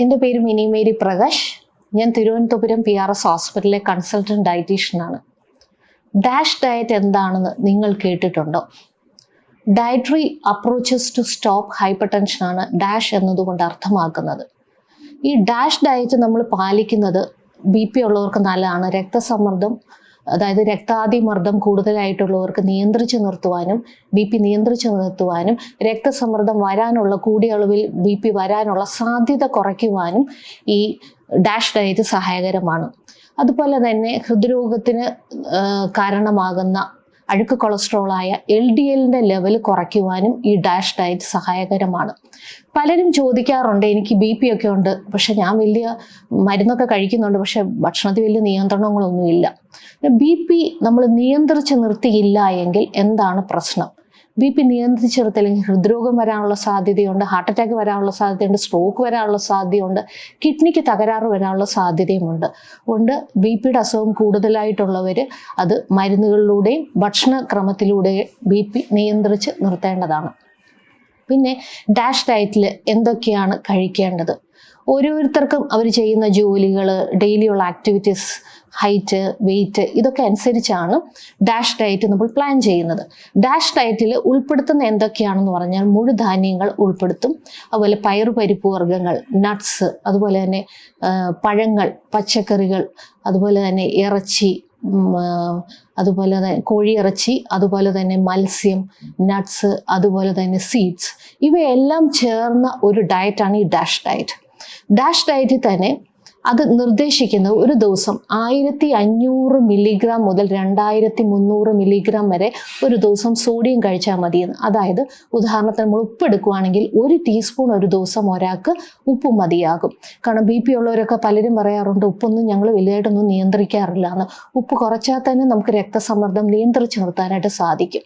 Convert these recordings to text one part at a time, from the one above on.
എന്റെ പേര് mini Mary Prakash. ഞാൻ തിരുവനന്തപുരം പി ആർ എസ് ഹോസ്പിറ്റലിലെ കൺസൾട്ടന്റ് ഡയറ്റീഷ്യനാണ് ഡാഷ് ഡയറ്റ് എന്താണെന്ന് നിങ്ങൾ കേട്ടിട്ടുണ്ടോ? ഡയറ്ററി അപ്രോച്ചസ് ടു സ്റ്റോപ്പ് ഹൈപ്പർ ടെൻഷനാണ് ഡാഷ് എന്നതുകൊണ്ട് അർത്ഥമാക്കുന്നത്. ഈ ഡാഷ് ഡയറ്റ് നമ്മൾ പാലിക്കുന്നത് ബി പി ഉള്ളവർക്ക് നല്ലതാണ്. രക്തസമ്മർദ്ദം അതായത് രക്താതിമർദ്ദം കൂടുതലായിട്ടുള്ളവർക്ക് നിയന്ത്രിച്ചു നിർത്തുവാനും ബി പി നിയന്ത്രിച്ചു നിർത്തുവാനും രക്തസമ്മർദ്ദം വരാനുള്ള കൂടിയ അളവിൽ ബി പി വരാനുള്ള സാധ്യത കുറയ്ക്കുവാനും ഈ ഡാഷ് ഡയറ്റ് സഹായകരമാണ്. അതുപോലെ തന്നെ ഹൃദ്രോഗത്തിന് കാരണമാകുന്ന അഴുക്ക് കൊളസ്ട്രോളായ എൽ ഡി എല്ലിന്റെ ലെവൽ കുറയ്ക്കുവാനും ഈ ഡാഷ് ഡയറ്റ് സഹായകരമാണ്. പലരും ചോദിക്കാറുണ്ട് എനിക്ക് ബി പി ഒക്കെ ഉണ്ട് പക്ഷെ ഞാൻ വലിയ മരുന്നൊക്കെ കഴിക്കുന്നുണ്ട് പക്ഷെ ഭക്ഷണത്തിൽ വലിയ നിയന്ത്രണങ്ങളൊന്നുമില്ല. ബി പി നമ്മൾ നിയന്ത്രിച്ച് നിർത്തിയില്ല എങ്കിൽ എന്താണ് പ്രശ്നം? ബി പി നിയന്ത്രിച്ചെടുത്തില്ലെങ്കിൽ ഹൃദ്രോഗം വരാനുള്ള സാധ്യതയുണ്ട് ഹാർട്ട് അറ്റാക്ക് വരാനുള്ള സാധ്യതയുണ്ട് സ്ട്രോക്ക് വരാനുള്ള സാധ്യതയുണ്ട് കിഡ്നിക്ക് തകരാറ് വരാനുള്ള സാധ്യതയുമുണ്ട്. അതുകൊണ്ട് ബി പിയുടെ അസുഖം കൂടുതലായിട്ടുള്ളവർ അത് മരുന്നുകളിലൂടെയും ഭക്ഷണക്രമത്തിലൂടെയും ബി പി നിയന്ത്രിച്ച് നിർത്തേണ്ടതാണ്. പിന്നെ ഡാഷ് ഡയറ്റിൽ എന്തൊക്കെയാണ് കഴിക്കേണ്ടത്? ഓരോരുത്തർക്കും അവർ ചെയ്യുന്ന ജോലികൾ ഡെയിലിയുള്ള ആക്ടിവിറ്റീസ് ഹൈറ്റ് വെയിറ്റ് ഇതൊക്കെ അനുസരിച്ചാണ് ഡാഷ് ഡയറ്റ് നമ്മൾ പ്ലാൻ ചെയ്യുന്നത്. ഡാഷ് ഡയറ്റിൽ ഉൾപ്പെടുത്തുന്ന എന്തൊക്കെയാണെന്ന് പറഞ്ഞാൽ മുഴുധാന്യങ്ങൾ ഉൾപ്പെടുത്തും. അതുപോലെ പയറുപരിപ്പ് വർഗങ്ങൾ നട്ട്സ് അതുപോലെ തന്നെ പഴങ്ങൾ പച്ചക്കറികൾ അതുപോലെ തന്നെ ഇറച്ചി അതുപോലെ കോഴിയിറച്ചി അതുപോലെ തന്നെ മത്സ്യം നട്ട്സ് അതുപോലെ തന്നെ സീഡ്സ് ഇവയെല്ലാം ചേർന്ന ഒരു ഡയറ്റാണ് ഈ ഡാഷ് ഡയറ്റ് ഡാഷ് ഡയറ്റിൽ തന്നെ അത് നിർദ്ദേശിക്കുന്നത് ഒരു ദിവസം ആയിരത്തി അഞ്ഞൂറ് മില്ലിഗ്രാം മുതൽ രണ്ടായിരത്തി മുന്നൂറ് മില്ലിഗ്രാം വരെ ഒരു ദിവസം സോഡിയം കഴിച്ചാൽ മതിയെന്ന് അതായത് ഉദാഹരണത്തിന് നമ്മൾ ഉപ്പ് എടുക്കുകയാണെങ്കിൽ ഒരു ടീസ്പൂൺ ഒരു ദിവസം ഒരാൾക്ക് ഉപ്പ് മതിയാകും. കാരണം ബി പി ഉള്ളവരൊക്കെ പലരും പറയാറുണ്ട് ഉപ്പൊന്നും ഞങ്ങൾ വലുതായിട്ടൊന്നും നിയന്ത്രിക്കാറില്ല എന്ന്. ഉപ്പ് കുറച്ചാൽ തന്നെ നമുക്ക് രക്തസമ്മർദ്ദം നിയന്ത്രിച്ച് നിർത്താനായിട്ട് സാധിക്കും.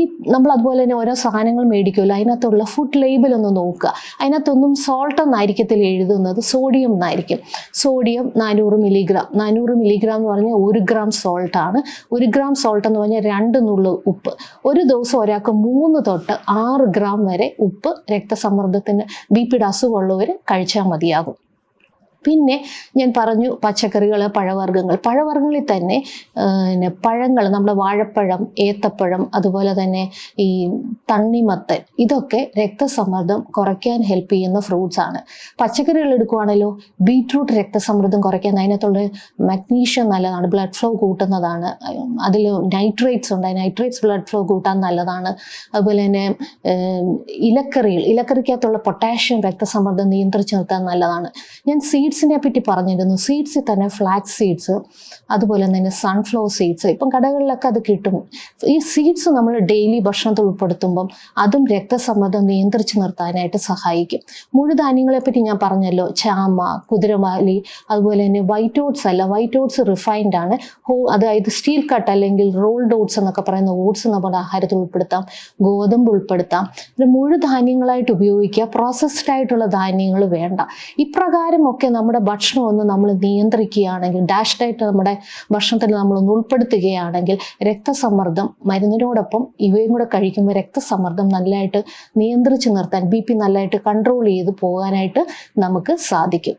ഈ നമ്മൾ അതുപോലെ തന്നെ ഓരോ സാധനങ്ങൾ മേടിക്കുമല്ലോ അതിനകത്തുള്ള ഫുഡ് ലേബിൾ ഒന്ന് നോക്കുക. അതിനകത്തൊന്നും സോൾട്ട് എന്നായിരിക്കത്തിൽ എഴുതുന്നത് സോഡിയം എന്നായിരിക്കും സോഡിയം നാനൂറ് മില്ലിഗ്രാം. നാനൂറ് മില്ലിഗ്രാം എന്ന് പറഞ്ഞാൽ ഒരു ഗ്രാം സോൾട്ട് ആണ്. ഒരു ഗ്രാം സോൾട്ട് എന്ന് പറഞ്ഞാൽ രണ്ട് നുള്ളു ഉപ്പ്. ഒരു ദിവസം ഒരാൾക്ക് മൂന്ന് തൊട്ട് ആറ് ഗ്രാം വരെ ഉപ്പ് രക്തസമ്മർദ്ദത്തിന് ബി പിയുടെ അസുഖമുള്ളവർ കഴിച്ചാൽ മതിയാകും. പിന്നെ ഞാൻ പറഞ്ഞു പച്ചക്കറികൾ പഴവർഗങ്ങൾ. പഴവർഗങ്ങളിൽ തന്നെ പിന്നെ പഴങ്ങൾ നമ്മുടെ വാഴപ്പഴം ഏത്തപ്പഴം അതുപോലെ തന്നെ ഈ തണ്ണിമത്തൻ ഇതൊക്കെ രക്തസമ്മർദ്ദം കുറയ്ക്കാൻ ഹെൽപ്പ് ചെയ്യുന്ന ഫ്രൂട്ട്സ് ആണ്. പച്ചക്കറികൾ എടുക്കുവാണെങ്കിലോ ബീട്രൂട്ട് രക്തസമ്മർദ്ദം കുറയ്ക്കാൻ അതിനകത്തുള്ള മഗ്നീഷ്യം നല്ലതാണ് ബ്ലഡ് ഫ്ലോ കൂട്ടുന്നതാണ്. അതിൽ നൈട്രേറ്റ്സ് ഉണ്ട് നൈട്രേറ്റ്സ് ബ്ലഡ് ഫ്ലോ കൂട്ടാൻ നല്ലതാണ്. അതുപോലെ തന്നെ ഇലക്കറികൾ ഇലക്കറിക്കകത്തുള്ള പൊട്ടാഷ്യം രക്തസമ്മർദ്ദം നിയന്ത്രിച്ചു നിർത്താൻ നല്ലതാണ്. ഞാൻ സീഡ്സിനെ പറ്റി പറഞ്ഞിരുന്നു. സീഡ്സിൽ തന്നെ ഫ്ലാക്സ് സീഡ്സ് അതുപോലെ തന്നെ സൺഫ്ലവർ സീഡ്സ് ഇപ്പം കടകളിലൊക്കെ അത് കിട്ടും. ഈ സീഡ്സ് നമ്മൾ ഡെയിലി ഭക്ഷണത്തിൽ ഉൾപ്പെടുത്തുമ്പം അതും രക്തസമ്മർദ്ദം നിയന്ത്രിച്ച് നിർത്താനായിട്ട് സഹായിക്കും. മുഴുധാന്യങ്ങളെ പറ്റി ഞാൻ പറഞ്ഞല്ലോ. ചാമ കുതിരമാലി അതുപോലെ തന്നെ വൈറ്റ് ഓട്സ് അല്ല. വൈറ്റ് ഓട്സ് റിഫൈൻഡ് ആണ്. ഹോ അതായത് സ്റ്റീൽ കട്ട് അല്ലെങ്കിൽ റോൾഡ് ഓട്സ് എന്നൊക്കെ പറയുന്ന ഓട്സ് നമ്മുടെ ആഹാരത്തിൽ ഉൾപ്പെടുത്താം. ഗോതമ്പ് ഉൾപ്പെടുത്താം. ഇത് മുഴുധാന്യങ്ങളായിട്ട് ഉപയോഗിക്കുക. പ്രോസസ്ഡ് ആയിട്ടുള്ള ധാന്യങ്ങൾ വേണ്ട. ഇപ്രകാരമൊക്കെ നമ്മുടെ ഭക്ഷണം ഒന്ന് നമ്മൾ നിയന്ത്രിക്കുകയാണെങ്കിൽ ഡാഷ് ഡയറ്റ് നമ്മുടെ ഭക്ഷണത്തിൽ നമ്മൾ ഒന്ന് ഉൾപ്പെടുത്തുകയാണെങ്കിൽ രക്തസമ്മർദ്ദം മരുന്നിനോടൊപ്പം ഇവയും കൂടെ കഴിക്കുമ്പോൾ രക്തസമ്മർദ്ദം നല്ലതായിട്ട് നിയന്ത്രിച്ച് നിർത്താൻ ബി പി നല്ലതായിട്ട് കൺട്രോൾ ചെയ്ത് പോകാനായിട്ട് നമുക്ക് സാധിക്കും.